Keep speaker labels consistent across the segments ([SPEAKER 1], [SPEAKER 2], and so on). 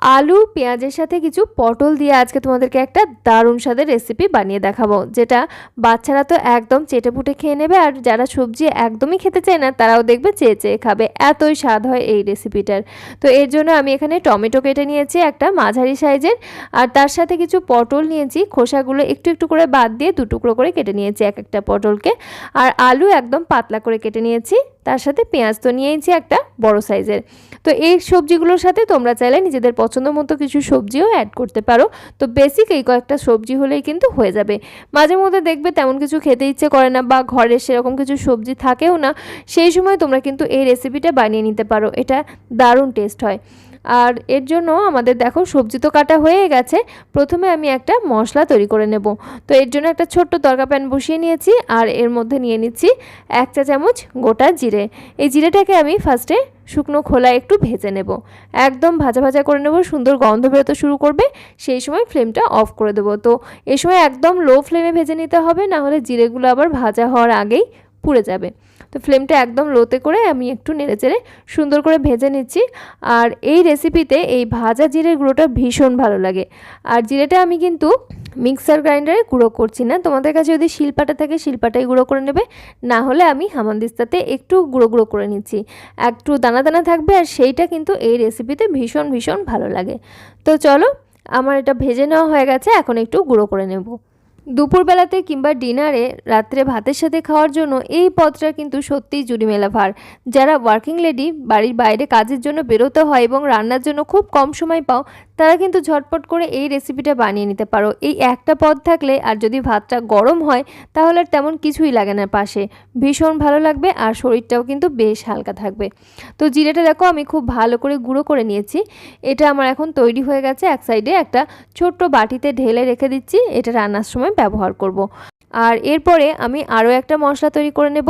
[SPEAKER 1] আলু, পেঁয়াজের সাথে কিছু পটল দিয়ে আজকে তোমাদেরকে একটা দারুণ স্বাদের রেসিপি বানিয়ে দেখাবো, যেটা বাচ্চারা তো একদম চেটেপুটে খেয়ে নেবে আর যারা সবজি একদমই খেতে চায় না, তারাও দেখবে চেয়ে চেয়ে খাবে। এতই স্বাদ হয় এই রেসিপিটার তো এর জন্য আমি এখানে টমেটো কেটে নিয়েছি একটা মাঝারি সাইজের, আর তার সাথে কিছু পটল নিয়েছি, খোসাগুলো একটু একটু করে বাদ দিয়ে দু টুকরো করে কেটে নিয়েছি এক একটা পটলকে। আর আলু একদম পাতলা করে কেটে নিয়েছি। তার সাথে পেঁয়াজ তো নিয়েছি একটা বড় সাইজের। তো এই সবজিগুলোর সাথে তোমরা চাইলে নিজেদের পছন্দ মতো কিছু সবজিও অ্যাড করতে পারো। তো বেসিক এই কয়েকটা সবজি হলেই কিন্তু হয়ে যাবে। মাঝে মধ্যে দেখবে তেমন কিছু খেতে ইচ্ছে করে না বা ঘরে সেরকম কিছু সবজি থাকেও না। সেই সময় তোমরা কিন্তু এই রেসিপিটা বানিয়ে নিতে পারো। এটা দারুণ টেস্ট হয়। আর এর জন্য আমাদের দেখো সবজি তো কাটা হয়ে গেছে। প্রথমে আমি একটা মশলা তৈরি করে নেব। তো এর জন্য একটা ছোট্ট তরকা প্যান বসিয়ে নিয়েছি আর এর মধ্যে নিয়ে নিচ্ছি এক চা চামচ গোটা জিরে। এই জিরেটাকে আমি ফার্স্টে শুকনো খোলা একটু ভেজে নেব। একদম ভাজা ভাজা করে নেব, সুন্দর গন্ধ বেরোতে শুরু করবে। সেই সময় ফ্লেমটা অফ করে দেবো। তো এই সময় একদম লো ফ্লেমে ভেজে নিতে হবে না হলে জিরেগুলো আবার ভাজা হওয়ার আগেই পুড়ে যাবে। তো ফ্লেমটা একদম লোতে করে আমি একটু নেড়ে চেড়ে সুন্দর করে ভেজে নিচ্ছি। আর এই রেসিপিতে এই ভাজা জিরের গুঁড়োটা ভীষণ ভালো লাগে। আর জিরেটা আমি কিন্তু মিক্সার গ্রাইন্ডারে গুঁড়ো করছি না। তোমাদের কাছে যদি শিলপাটা থাকে শিলপাটাই গুঁড়ো করে নেবে। না হলে আমি হামানদিস্তাতে একটু গুঁড়ো গুঁড়ো করে নিচ্ছি। একটু দানা দানা থাকবে আর সেইটা কিন্তু এই রেসিপিতে ভীষণ ভীষণ ভালো লাগে। তো চলো, আমার এটা ভেজে নেওয়া হয়ে গেছে। এখন একটু গুঁড়ো করে নেব। দুপুরবেলাতে কিংবা ডিনারে রাত্রে ভাতের সাথে খাওয়ার জন্য এই পদটা কিন্তু সত্যিই জুড়ি মেলা ভার। যারা ওয়ার্কিং লেডি বাড়ির বাইরে কাজের জন্য বেরোতে হয় এবং রান্নার জন্য খুব কম সময় পাও, তারা কিন্তু ঝটপট করে এই রেসিপিটা বানিয়ে নিতে পারো। এই একটা পদ থাকলে আর যদি ভাতটা গরম হয়, তাহলে তেমন কিছুই লাগে না পাশে। ভীষণ ভালো লাগবে আর শরীরটাও কিন্তু বেশ হালকা থাকবে। তো জিরেটা দেখো, আমি খুব ভালো করে গুঁড়ো করে নিয়েছি। এটা আমার এখন তৈরি হয়ে গেছে। এক সাইডে একটা ছোট্ট বাটিতে ঢেলে রেখে দিচ্ছি। এটা রান্নার সময় ব্যবহার করব। আর এরপরে আমি আরও একটা মশলা তৈরি করে নেব।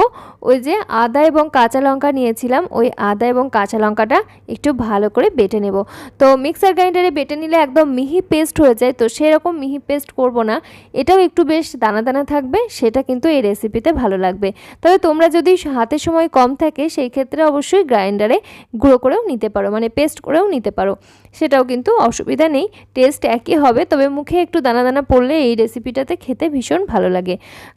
[SPEAKER 1] ওই যে আদা এবং কাঁচা লঙ্কা নিয়েছিলাম, ওই আদা এবং কাঁচা লঙ্কাটা একটু ভালো করে বেটে নেব। তো মিক্সার গ্রাইন্ডারে বেটে নিলে একদম মিহি পেস্ট হয়ে যায়, তো সেরকম মিহি পেস্ট করব না। এটাও একটু বেশ দানা দানা থাকবে, সেটা কিন্তু এই রেসিপিতে ভালো লাগবে। তবে তোমরা যদি হাতে সময় কম থাকে, সেই ক্ষেত্রে অবশ্যই গ্রাইন্ডারে গুঁড়ো করেও নিতে পারো মানে পেস্ট করেও নিতে পারো। সেটাও কিন্তু অসুবিধা নেই, টেস্ট একই হবে, তবে মুখে একটু দানা দানা পড়লে এই রেসিপিটাতে খেতে ভীষণ ভালো লাগে।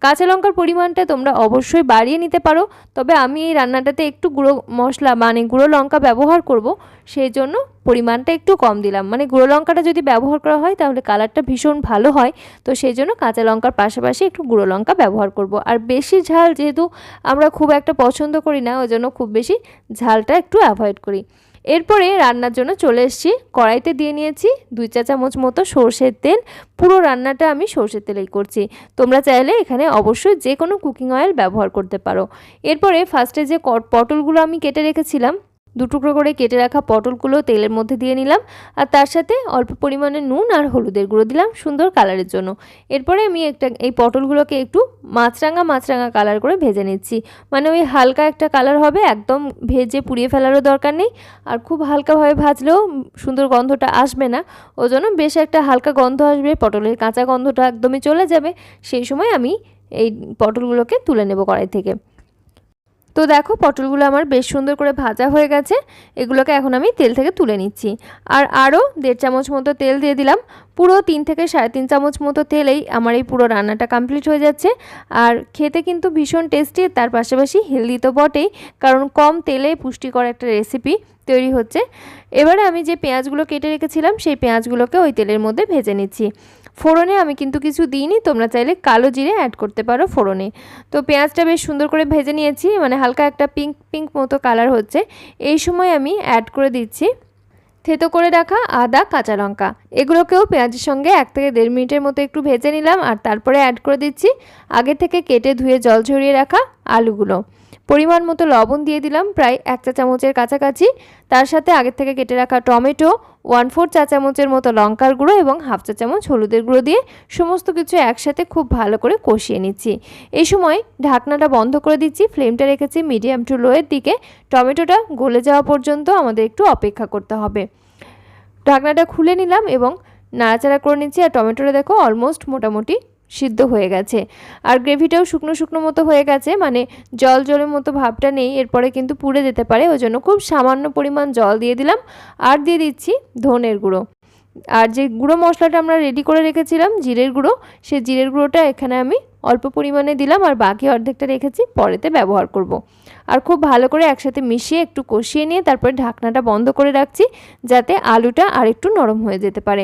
[SPEAKER 1] কাঁচা লঙ্কার পরিমাণটা তোমরা অবশ্যই বাড়িয়ে নিতে পারো। তবে আমি এই রান্নাটাতে একটু গুঁড়ো মশলা মানে গুঁড়ো লঙ্কা ব্যবহার করব। সেই জন্য পরিমাণটা একটু কম দিলাম। মানে গুঁড়ো লঙ্কাটা যদি ব্যবহার করা হয়, তাহলে কালারটা ভীষণ ভালো হয়। তো সেই জন্য কাঁচা লঙ্কার পাশাপাশি একটু গুঁড়ো লঙ্কা ব্যবহার করব। আর বেশি ঝাল যেহেতু আমরা খুব একটা পছন্দ করি না, ওই জন্য খুব বেশি ঝালটা একটু অ্যাভয়েড করি। এরপরে রান্নার জন্য চলে এসেছি। কড়াইতে দিয়ে নিয়েছি দুই চা চামচ মতো সর্ষের তেল। পুরো রান্নাটা আমি সর্ষের তেলেই করছি। তোমরা চাইলে এখানে অবশ্যই যে কোনো কুকিং অয়েল ব্যবহার করতে পারো। এরপরে ফার্স্টে যে পটলগুলো আমি কেটে রেখেছিলাম দুটুকরো করে কেটে রাখা পটলগুলো তেলের মধ্যে দিয়ে নিলাম আর তার সাথে অল্প পরিমাণে নুন আর হলুদের গুঁড়ো দিলাম সুন্দর কালারের জন্য। এরপরে আমি একটা এই পটলগুলোকে একটু মাছরাঙা মাছরাঙা কালার করে ভেজে নিচ্ছি। মানে ওই হালকা একটা কালার হবে, একদম ভেজে পুড়িয়ে ফেলারও দরকার নেই। আর খুব হালকাভাবে ভাজলেও সুন্দর গন্ধটা আসবে না। ওই জন্য বেশ একটা হালকা গন্ধ আসবে, পটলের কাঁচা গন্ধটা একদমই চলে যাবে। সেই সময় আমি এই পটলগুলোকে তুলে নেব কড়াই থেকে। তো দেখো, পটলগুলো আমার বেশ সুন্দর করে ভাজা হয়ে গেছে। এগুলোকে এখন আমি তেল থেকে তুলে নিচ্ছি। আর আরও দেড় চামচ মতো তেল দিয়ে দিলাম। পুরো তিন থেকে সাড়ে তিন চামচ মতো তেলেই আমার এই পুরো রান্নাটা কমপ্লিট হয়ে যাচ্ছে। আর খেতে কিন্তু ভীষণ টেস্টি, তার পাশাপাশি হেলদি তো বটেই, কারণ কম তেলে পুষ্টিকর একটা রেসিপি তৈরি হচ্ছে। এবারে আমি যে পেঁয়াজগুলো কেটে রেখেছিলাম, সেই পেঁয়াজগুলোকে ওই তেলের মধ্যে ভেজে নিচ্ছি। ফোড়নে আমি কিন্তু কিছু দিইনি, তোমরা চাইলে কালো জিরে অ্যাড করতে পারো ফোড়নে। তো পেঁয়াজটা বেশ সুন্দর করে ভেজে নিয়েছি মানে হালকা একটা পিঙ্ক পিঙ্ক মতো কালার হচ্ছে। এই সময় আমি অ্যাড করে দিচ্ছি থেতো করে রাখা আদা, কাঁচা লঙ্কা। এগুলোকেও পেঁয়াজের সঙ্গে এক থেকে দেড় মিনিটের মতো একটু ভেজে নিলাম, আর তারপরে অ্যাড করে দিচ্ছি আগে থেকে কেটে ধুয়ে জল ঝরিয়ে রাখা আলুগুলো। পরিমাণ মতো লবণ দিয়ে দিলাম, প্রায় এক চা চামচের কাছাকাছি। তার সাথে আগের থেকে কেটে রাখা টমেটো ওয়ান ফোর চা চামচের মতো লঙ্কার গুঁড়ো এবং হাফ চা চামচ হলুদের গুঁড়ো দিয়ে সমস্ত কিছু একসাথে খুব ভালো করে কষিয়ে নিচ্ছি। এই সময় ঢাকনাটা বন্ধ করে দিচ্ছি, ফ্লেমটা রেখেছি মিডিয়াম টু লোয়ের দিকে। টমেটোটা গলে যাওয়া পর্যন্ত আমাদের একটু অপেক্ষা করতে হবে। ঢাকনাটা খুলে নিলাম এবং নাড়াচাড়া করে নিচ্ছি। আর টমেটোটা দেখো অলমোস্ট মোটামুটি সিদ্ধ হয়ে গেছে। আর গ্রেভিটাও শুকনো শুকনো মতো হয়ে গেছে মানে জল জলের মতো ভাবটা নেই, এরপরে কিন্তু পুড়ে যেতে পারে ওই জন্য খুব সামান্য পরিমাণ জল দিয়ে দিলাম। আর দিয়ে দিচ্ছি ধনের গুঁড়ো। আর যে গুঁড়ো মশলাটা আমরা রেডি করে রেখেছিলাম, জিরের গুঁড়ো, সেই জিরের গুঁড়োটা এখানে আমি অল্প পরিমাণে দিলাম, আর বাকি অর্ধেকটা রেখেছি, পরেতে ব্যবহার করব। আর খুব ভালো করে একসাথে মিশিয়ে একটু কষিয়ে নিয়ে, তারপরে ঢাকনাটা বন্ধ করে রাখছি, যাতে আলুটা আর একটু নরম হয়ে যেতে পারে।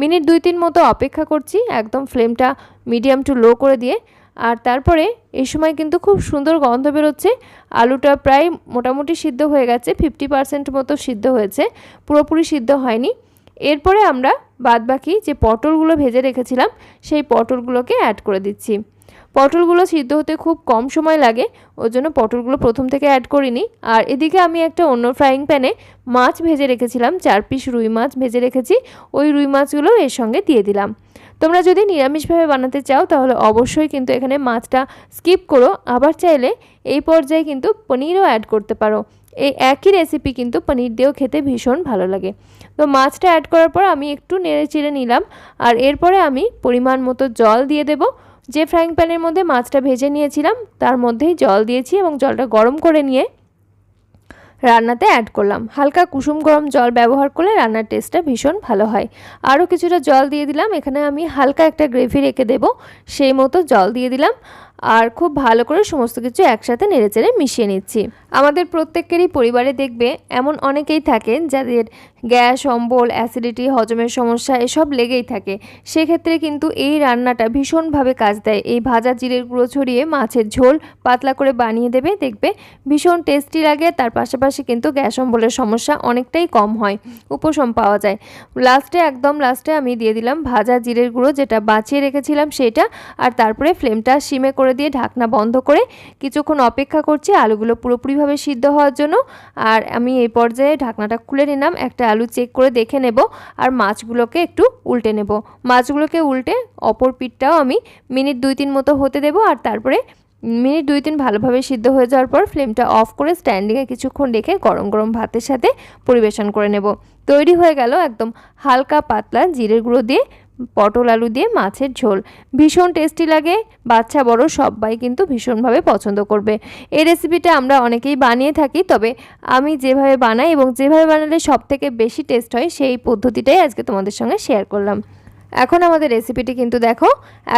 [SPEAKER 1] মিনিট দুই তিন মতো অপেক্ষা করছি, একদম ফ্লেমটা মিডিয়াম টু লো করে দিয়ে। আর তারপরে এই সময় কিন্তু খুব সুন্দর গন্ধ বেরোচ্ছে। আলুটা প্রায় মোটামুটি সিদ্ধ হয়ে গেছে ফিফটি পারসেন্ট মতো সিদ্ধ হয়েছে, পুরোপুরি সিদ্ধ হয়নি। এরপরে আমরা বাদবাকি যে পটলগুলো ভেজে রেখেছিলাম, সেই পটলগুলোকে অ্যাড করে দিচ্ছি। পটলগুলো সিদ্ধ হতে খুব কম সময় লাগে ওই জন্য পটলগুলো প্রথম থেকে অ্যাড করিনি। আর এদিকে আমি একটা অন্য ফ্রাইং প্যানে মাছ ভেজে রেখেছিলাম, চার পিস রুই মাছ ভেজে রেখেছি, ওই রুই মাছগুলো এর সঙ্গে দিয়ে দিলাম। তোমরা যদি নিরামিষভাবে বানাতে চাও, তাহলে অবশ্যই কিন্তু এখানে মাছটা স্কিপ করো। আবার চাইলে এই পর্যায়ে কিন্তু পনিরও অ্যাড করতে পারো। এই একই রেসিপি কিন্তু পনির দিয়েও খেতে ভীষণ ভালো লাগে। তো মাছটা অ্যাড করার পর আমি একটু নেড়ে চেড়ে নিলাম, আর এরপরে আমি পরিমাণ মতো জল দিয়ে দেব। যে ফ্রাইং প্যানের মধ্যে মাছটা ভেজে নিয়েছিলাম, তার মধ্যেই জল দিয়েছি এবং জলটা গরম করে নিয়ে রান্নাতে অ্যাড করলাম। হালকা কুসুম গরম জল ব্যবহার করলে রান্নার টেস্টটা ভীষণ ভালো হয়। আরও কিছুটা জল দিয়ে দিলাম, এখানে আমি হালকা একটা গ্রেভি রেখে দেব, সেই মতো জল দিয়ে দিলাম। আর খুব ভালো করে সমস্ত কিছু একসাথে নেড়েচেড়ে মিশিয়ে নিচ্ছি। আমাদের প্রত্যেকেরই পরিবারে দেখবে এমন অনেকেই থাকেন যাদের গ্যাস, অম্বল, অ্যাসিডিটি, হজমের সমস্যা, এসব লেগেই থাকে। সেক্ষেত্রে কিন্তু এই রান্নাটা ভীষণভাবে কাজ দেয়। এই ভাজা জিরের গুঁড়ো ছড়িয়ে মাছের ঝোল পাতলা করে বানিয়ে দেবে, দেখবে ভীষণ টেস্টি লাগে। তার পাশাপাশি কিন্তু গ্যাস, অম্বলের সমস্যা অনেকটাই কম হয়। উপশম পাওয়া যায়। লাস্টে একদম লাস্টে আমি দিয়ে দিলাম ভাজা জিরের গুঁড়ো, যেটা বাঁচিয়ে রেখেছিলাম সেটা। আর তারপরে ফ্লেমটা সিমে করে দিয়ে ঢাকনা বন্ধ করে কিছুক্ষণ অপেক্ষা করছি আলুগুলো পুরোপুরিভাবে সিদ্ধ হওয়ার জন্য। আর আমি এই পর্যায়ে ঢাকনাটা খুলে নিলাম। একটা আলু চেক করে দেখে নেব আর মাছগুলোকে একটু উল্টে নেব। মাছগুলোকে উল্টে অপর পিঠটাও আমি মিনিট দুই তিন মতো হতে দেব আর তারপরে মিনিট দুই তিন ভালোভাবে সিদ্ধ হয়ে যাওয়ার পর ফ্লেমটা অফ করে স্ট্যান্ডিংয়ে কিছুক্ষণ রেখে গরম গরম ভাতের সাথে পরিবেশন করে নেব। তৈরি হয়ে গেল একদম হালকা পাতলা জিরের গুঁড়ো দিয়ে পটল, আলু দিয়ে মাছের ঝোল। ভীষণ টেস্টি লাগে। বাচ্চা, বড় সবাই কিন্তু ভীষণভাবে পছন্দ করবে। এই রেসিপিটা আমরা অনেকেই বানিয়ে থাকি, তবে আমি যেভাবে বানাই এবং যেভাবে বানালে সব থেকে বেশি টেস্ট হয়, সেই পদ্ধতিটাই আজকে তোমাদের সঙ্গে শেয়ার করলাম। এখন আমাদের রেসিপিটি কিন্তু দেখো,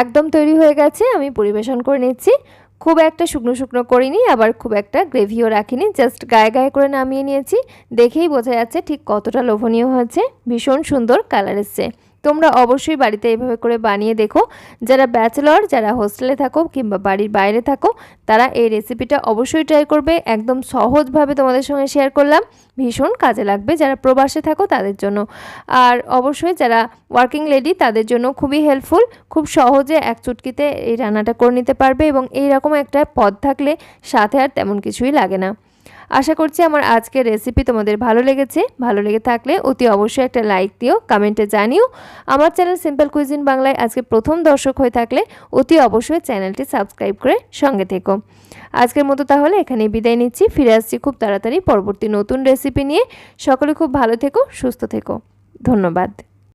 [SPEAKER 1] একদম তৈরি হয়ে গেছে, আমি পরিবেশন করে নিচ্ছি। খুব একটা শুকনো শুকনো করিনি, আবার খুব একটা গ্রেভিও রাখিনি জাস্ট গায়ে গায়ে করে নামিয়ে নিয়েছি। দেখেই বোঝা যাচ্ছে ঠিক কতটা লোভনীয় হয়েছে, ভীষণ সুন্দর কালার এসছে। তোমরা অবশ্যই বাড়িতে এইভাবে করে বানিয়ে দেখো। যারা ব্যাচেলর যারা হোস্টেলে থাকো কিংবা বাড়ির বাইরে থাকো, তারা এই রেসিপিটা অবশ্যই ট্রাই করবে। একদম সহজভাবে তোমাদের সঙ্গে শেয়ার করলাম। ভীষণ কাজে লাগবে। যারা প্রবাসে থাকো, তাদের জন্য। আর অবশ্যই যারা ওয়ার্কিং লেডি তাদের জন্য খুবই হেল্পফুল খুব সহজে এক চুটকিতে এই রান্নাটা করে নিতে পারবে এবং এই রকম একটা পদ থাকলে সাথে আর তেমন কিছুই লাগে না। আশা করছি আমার আজকের রেসিপি তোমাদের ভালো লেগেছে। ভালো লেগে থাকলে অতি অবশ্যই একটা লাইক দিও কমেন্টে জানিও। আমার চ্যানেল সিম্পল কুইজিন বাংলায় আজকে প্রথম দর্শক হয়ে থাকলে অতি অবশ্যই চ্যানেলটি সাবস্ক্রাইব করে সঙ্গে থেকো। আজকের মতো তাহলে এখানে বিদায় নিচ্ছি। ফিরে আসছি খুব তাড়াতাড়ি পরবর্তী নতুন রেসিপি নিয়ে। সকলে খুব ভালো থেকো, সুস্থ থেকো। ধন্যবাদ।